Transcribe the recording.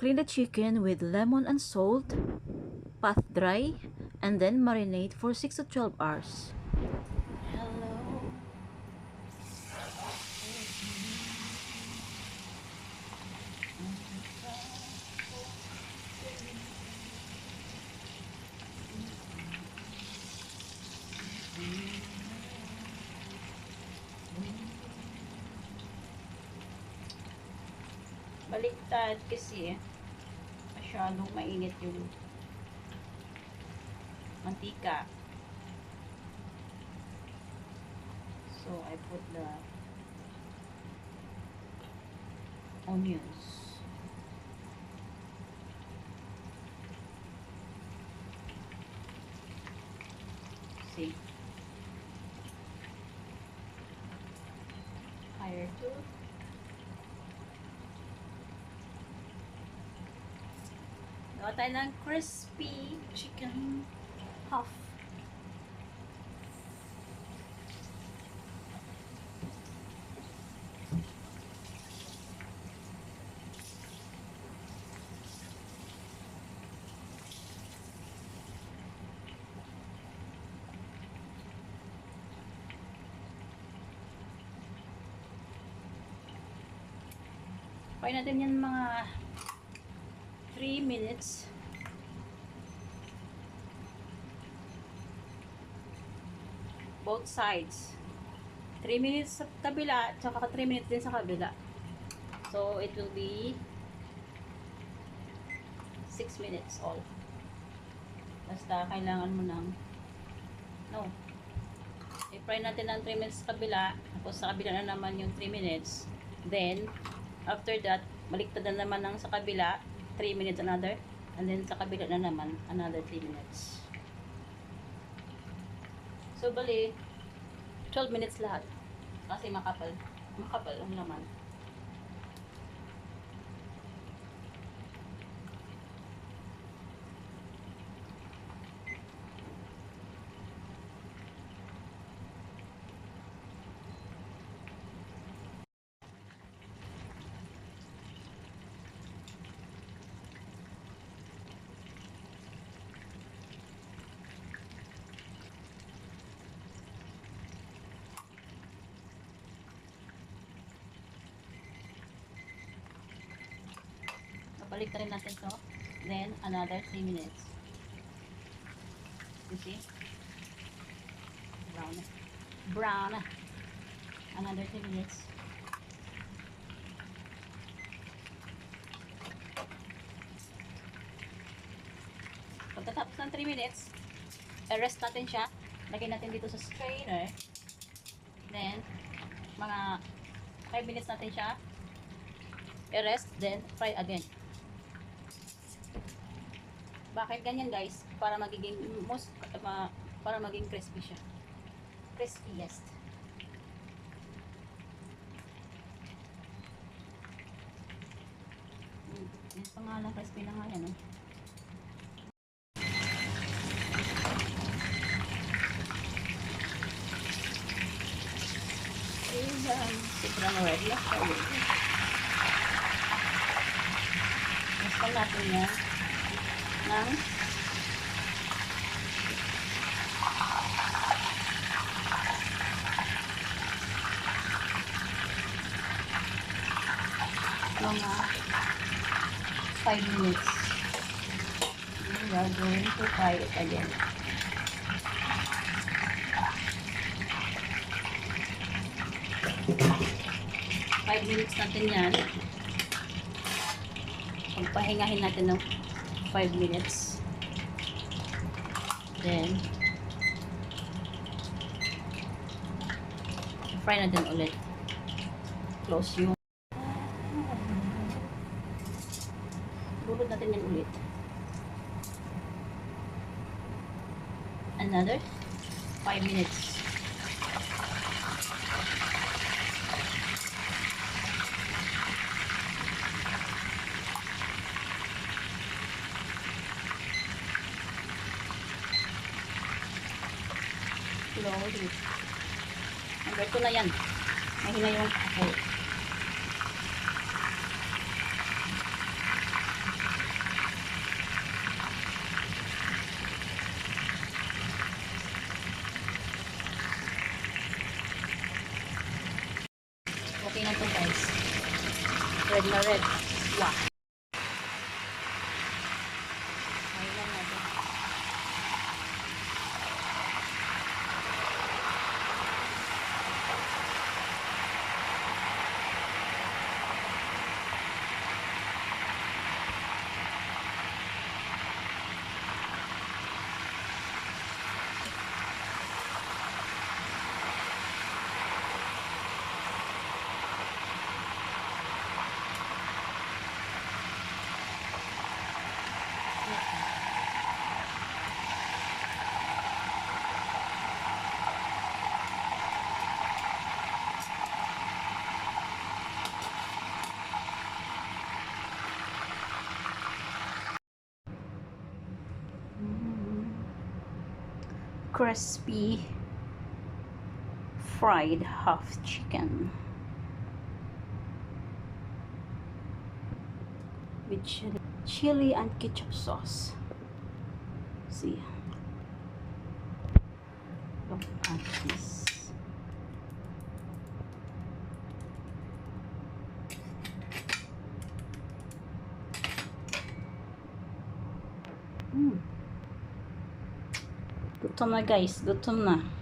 Clean the chicken with lemon and salt, pat dry, and then marinate for 6 to 12 hours. Hello. Baliktad kasi eh. Masyadong mainit yung mantika. So, I put the onions. See? Higher to Gawa tayo ng crispy chicken puff. Kaya natin yan mga 3 minutes. Both sides. 3 minutes sa kabila, tsaka 3 minutes din sa kabila. So, it will be 6 minutes all. Basta, kailangan mo ng no. I-fry natin ng 3 minutes sa kabila, tapos sa kabila na naman yung 3 minutes. Then, after that, baliktad na naman ng sa kabila, 3 minutes another, and then sa kabila na naman, another 3 minutes. So, bali, 12 minutes lahat. Kasi makapal. Makapal ang laman. Babalik rin natin to. Then, another 3 minutes. You see? Brown. Brown. Another 3 minutes. Pagkatapos ng 3 minutes, i-rest natin siya. Lagay natin dito sa strainer. Then, mga 5 minutes natin siya i-rest, then fry again. Bakit ganyan guys? Para magiging most, ma- para maging crispy siya. Crispiest. Hmm, yung pangalan crispy na nga yan eh. Ayan, sobrang ready na siya. natin yan ng mga 5 minutes. To try it again. Five minutes natin yan pagpahingahin natin ng 5 minutes. Then, fry natin ulit. Close yung Bulot natin yan ulit. Another 5 minutes. slowly. Number 2 na yan. Mahina yung okay. Okay na to guys. Red na red. Wow. Crispy fried half chicken with chili, and ketchup sauce. See. Look at this. Mm. Gutom na guys, gutom na.